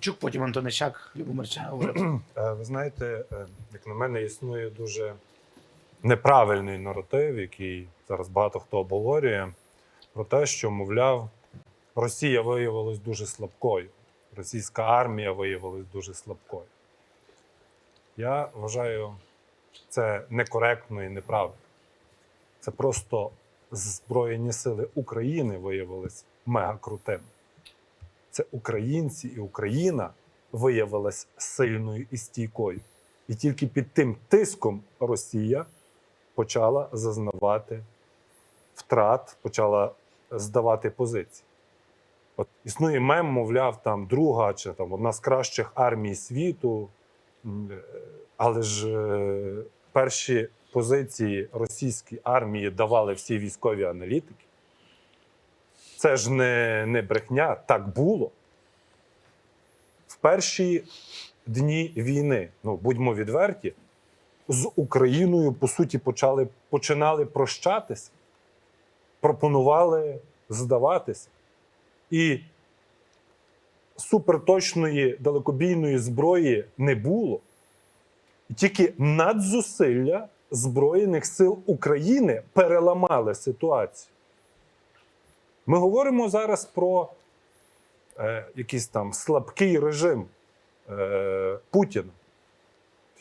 Чук, потім Антонищак, Любомирча говорить. Е, Ви знаєте, е, як на мене, існує дуже неправильний наратив, який зараз багато хто обговорює, про те, що, мовляв, Росія виявилась дуже слабкою, російська армія виявилась дуже слабкою. Я вважаю, це некоректно і неправильно. Це просто Збройні сили України виявились мега крутими. Це українці і Україна виявилась сильною і стійкою. І тільки під тим тиском Росія почала зазнавати втрат, почала здавати позиції. От існує мем, мовляв, там друга чи там одна з кращих армій світу. Е, Але ж е, перші позиції російської армії давали всі військові аналітики. Це ж не, не брехня, так було. В перші дні війни, ну будьмо відверті, з Україною, по суті, почали, починали прощатися, пропонували здаватися. І суперточної далекобійної зброї не було. Тільки надзусилля Збройних сил України переламали ситуацію. Ми говоримо зараз про е, якийсь там слабкий режим е, Путіна.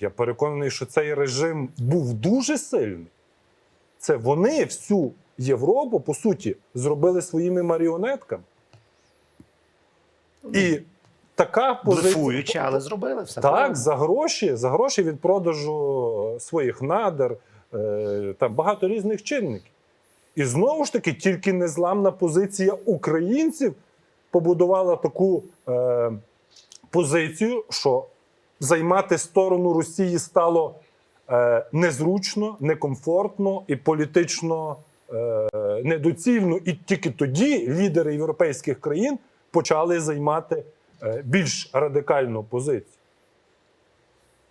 Я переконаний, що цей режим був дуже сильний. Це вони всю Європу, по суті, зробили своїми маріонетками. І така позиція. Блефуючи, але зробили все. Так, правильно. за гроші, за гроші від продажу своїх надр, е, там багато різних чинників. І знову ж таки, тільки незламна позиція українців побудувала таку е, позицію, що займати сторону Росії стало е, незручно, некомфортно і політично е, недоцільно. І тільки тоді лідери європейських країн почали займати е, більш радикальну позицію.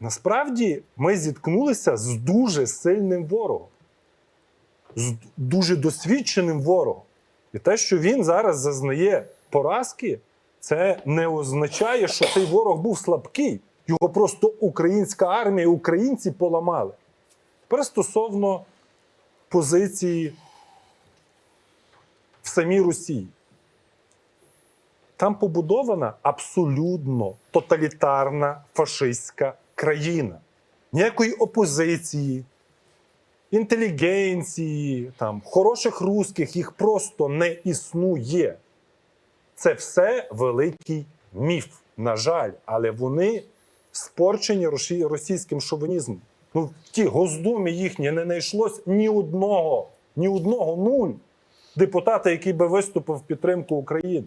Насправді ми зіткнулися з дуже сильним ворогом, з дуже досвідченим ворогом. І те, що він зараз зазнає поразки, це не означає, що цей ворог був слабкий. Його просто українська армія, українці поламали. Тепер стосовно позиції в самій Росії. Там побудована абсолютно тоталітарна фашистська країна. Ніякої опозиції, інтелігенції, там, хороших русських їх просто не існує. Це все великий міф, на жаль, але вони спорчені російським шовінізмом. Ну, в ті Госдумі їхні не знайшлось ні одного, ні одного нуль депутата, який би виступив в підтримку України.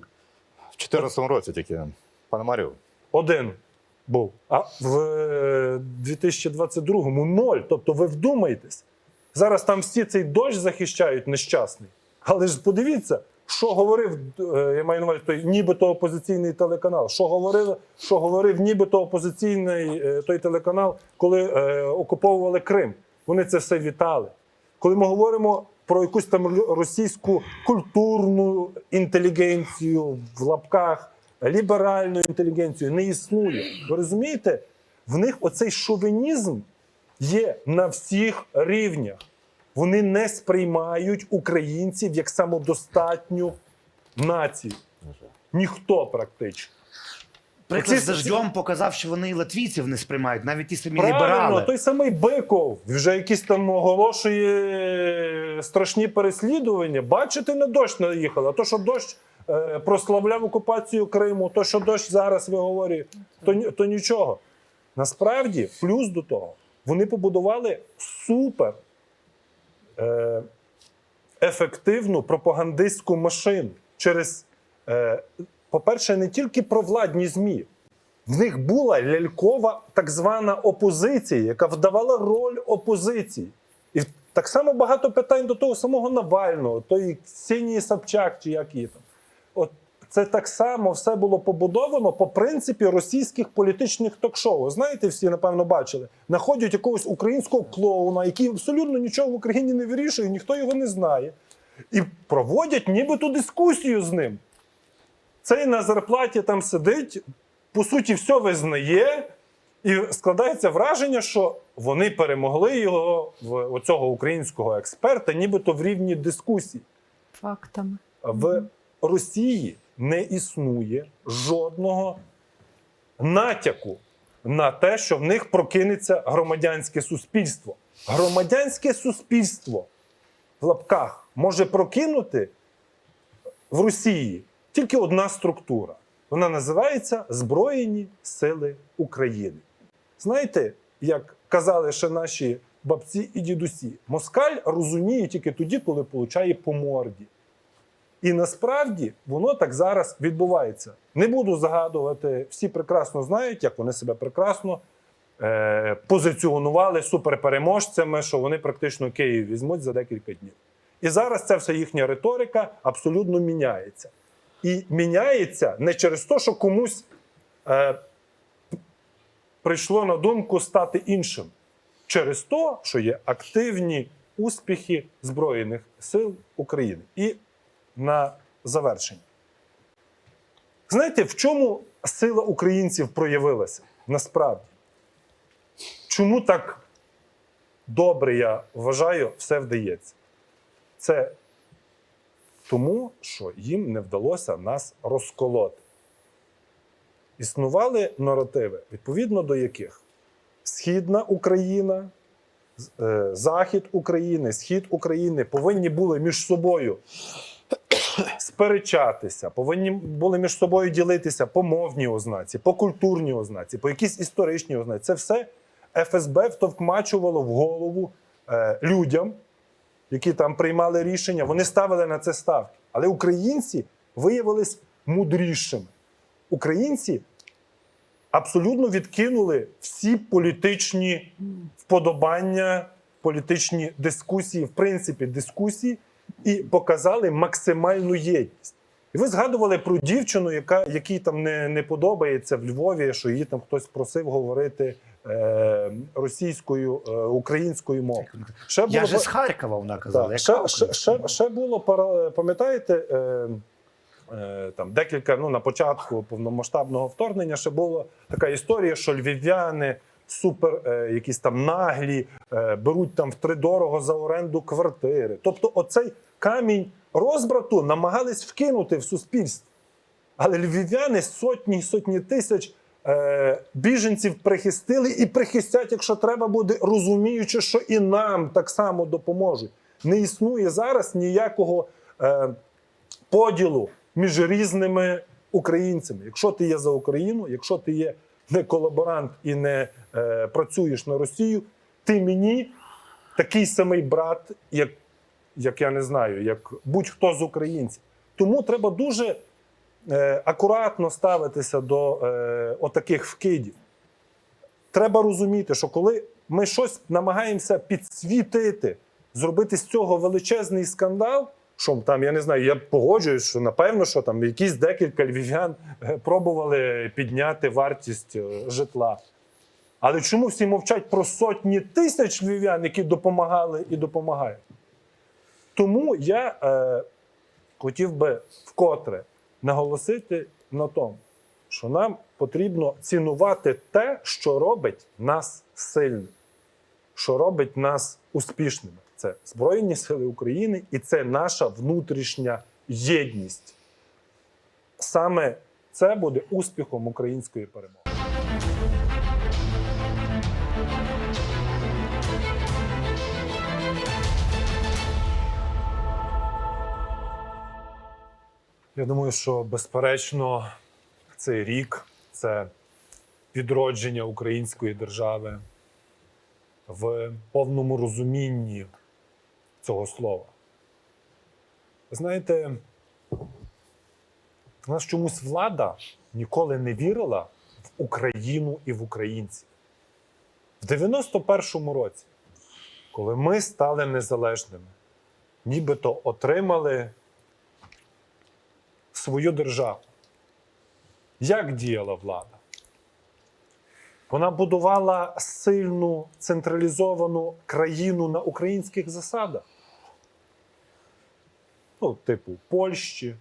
В 2014 році тільки, пане Марію. Один був. А в е, 2022-му ноль. Тобто ви вдумайтесь. Зараз там всі цей дощ захищають нещасний. Але ж подивіться, що говорив, е, я маю на увазі той нібито опозиційний телеканал. Що говорив, що говорив нібито опозиційний е, той телеканал, коли е, окуповували Крим. Вони це все вітали. Коли ми говоримо про якусь там російську культурну інтелігенцію в лапках, ліберальну інтелігенцію, не існує. Ви розумієте? В них оцей шовінізм є на всіх рівнях. Вони не сприймають українців як самодостатню націю. Ніхто практично. Приклад з дождем показав, що вони і латвійців не сприймають, навіть ті самі Правильно, ліберали. той самий Биков вже якісь там оголошує страшні переслідування. Бачите, на дощ наїхали. А то, що дощ е, прославляв окупацію Криму, то, що дощ зараз виговорює, то, то нічого. Насправді, плюс до того, вони побудували супер е, ефективну пропагандистську машину через, е, по-перше, не тільки провладні ЗМІ. В них була лялькова так звана опозиція, яка вдавала роль опозиції. І так само багато питань до того самого Навального, тої Ксенії Собчак, чи як її там. От це так само все було побудовано по принципі російських політичних ток-шоу. Знаєте, всі напевно бачили. Находять якогось українського клоуна, який абсолютно нічого в Україні не вирішує, ніхто його не знає. І проводять нібито дискусію з ним. Цей на зарплаті там сидить, по суті, все визнає, і складається враження, що вони перемогли його в оцього українського експерта, нібито в рівні дискусії. Фактами. В Росії не існує жодного натяку на те, що в них прокинеться громадянське суспільство. Громадянське суспільство в лапках може прокинути в Росії тільки одна структура. Вона називається Збройні Сили України. Знаєте, як казали ще наші бабці і дідусі, москаль розуміє тільки тоді, коли получає по морді. І насправді воно так зараз відбувається. Не буду загадувати, всі прекрасно знають, як вони себе прекрасно е, позиціонували суперпереможцями, що вони практично Київ візьмуть за декілька днів. І зараз ця вся їхня риторика абсолютно міняється. І міняється не через те, що комусь е, прийшло на думку стати іншим, через те, що є активні успіхи Збройних сил України. І на завершення. Знаєте, в чому сила українців проявилася насправді? Чому так добре, я вважаю, все вдається? Це тому, що їм не вдалося нас розколоти. Існували наративи, відповідно до яких Східна Україна, е, Захід України, Схід України повинні були між собою сперечатися, повинні були між собою ділитися по мовній ознаці, по культурній ознаці, по якійсь історичній ознаці. Це все ФСБ втовкмачувало в голову е, людям, які там приймали рішення. Вони ставили на це ставки. Але українці виявились мудрішими. Українці абсолютно відкинули всі політичні вподобання, політичні дискусії, в принципі, дискусії, і показали максимальну єдність. І ви згадували про дівчину, яка, якій там не, не подобається в Львові, що її там хтось просив говорити е, російською, е, українською мовою. Ще Я було же ба- з Харкова, вона казала. так, яка ще, ще, ще, було пам'ятаєте, е, е, там декілька ну на початку повномасштабного вторгнення ще була така історія, що львів'яни супер е, якісь там наглі, е, беруть там втридорого за оренду квартири. Тобто, оцей камінь розбрату намагались вкинути в суспільство. Але львів'яни сотні й сотні тисяч е, біженців прихистили і прихистять, якщо треба буде, розуміючи, що і нам так само допоможуть. Не існує зараз ніякого е, поділу між різними українцями. Якщо ти є за Україну, якщо ти є не колаборант і не е, працюєш на Росію, ти мені такий самий брат, як, як я не знаю, як будь-хто з українців. Тому треба дуже е, акуратно ставитися до е, отаких вкидів. Треба розуміти, що коли ми щось намагаємося підсвітити, зробити з цього величезний скандал, що там, я не знаю, я погоджуюсь, що напевно, що там якісь декілька львів'ян е, пробували підняти вартість е, житла. Але чому всі мовчать про сотні тисяч львів'ян, які допомагали і допомагають? Тому я е, хотів би вкотре наголосити на тому, що нам потрібно цінувати те, що робить нас сильними, що робить нас успішними. Це Збройні Сили України і це наша внутрішня єдність. Саме це буде успіхом української перемоги. Я думаю, що безперечно цей рік це відродження української держави в повному розумінні цього слова. Знаєте, в нас чомусь влада ніколи не вірила в Україну і в українців. В 91-му році, коли ми стали незалежними, нібито отримали свою державу. Як діяла влада? Вона будувала сильну централізовану країну на українських засадах. Ну, типу Польщі,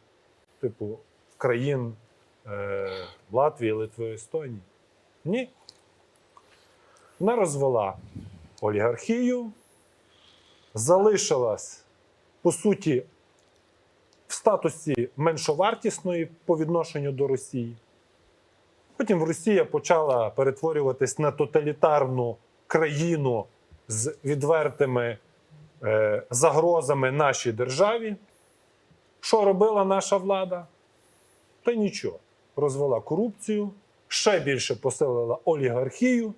типу країн е, Латвії, Литви, Естонії. Ні. Вона розвела олігархію, залишилась, по суті, в статусі меншовартісної по відношенню до Росії. Потім Росія почала перетворюватись на тоталітарну країну з відвертими е, загрозами нашій державі. Що робила наша влада? Та нічого. Розвела корупцію, ще більше посилила олігархію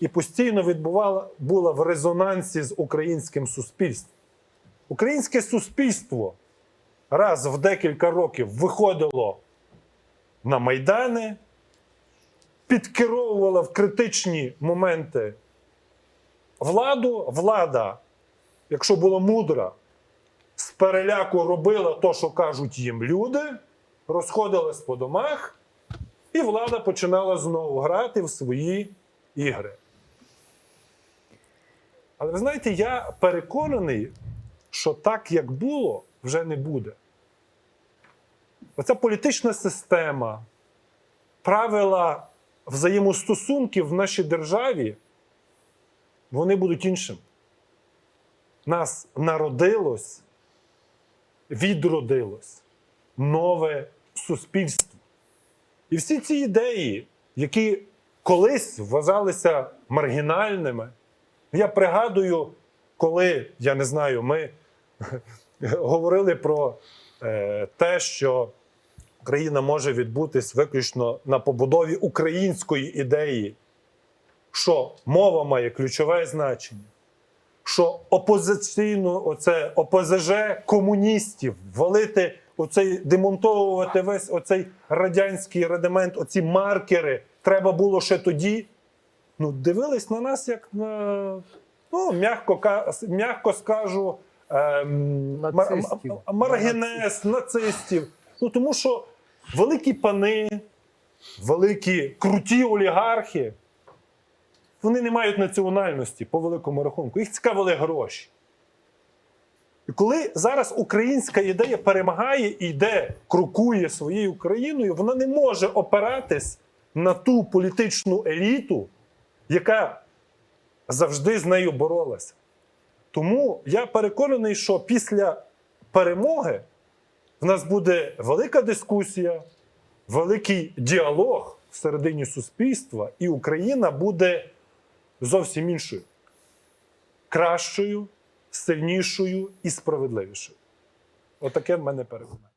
і постійно відбувала, була в резонансі з українським суспільством. Українське суспільство раз в декілька років виходило на майдани, підкеровувало в критичні моменти владу. Влада, якщо була мудра, з переляку робила то, що кажуть їм люди, розходилась по домах, і влада починала знову грати в свої ігри. Але ви знаєте, я переконаний, що так, як було, вже не буде. Оця політична система, правила взаємостосунків в нашій державі, вони будуть іншим. Нас народилось, відродилось нове суспільство. І всі ці ідеї, які колись вважалися маргінальними, я пригадую, коли, я не знаю, ми говорили про е, те, що країна може відбутись виключно на побудові української ідеї, що мова має ключове значення, що опозиційну, оце ОПЗЖ комуністів валити, оцей демонтовувати весь оцей радянський радимент, оці маркери треба було ще тоді. Ну, дивились на нас як на, ну, м'яко, ка- м'яко скажу, Нацистів. м- м- маргінес, нацистів. Ну, тому що великі пани, великі круті олігархи, вони не мають національності по великому рахунку. Їх цікавили гроші. І коли зараз українська ідея перемагає і йде, крокує своєю Україною, вона не може опиратись на ту політичну еліту, яка завжди з нею боролася. Тому я переконаний, що після перемоги в нас буде велика дискусія, великий діалог всередині суспільства, і Україна буде зовсім іншою, кращою, сильнішою і справедливішою. Отаке в мене переконання.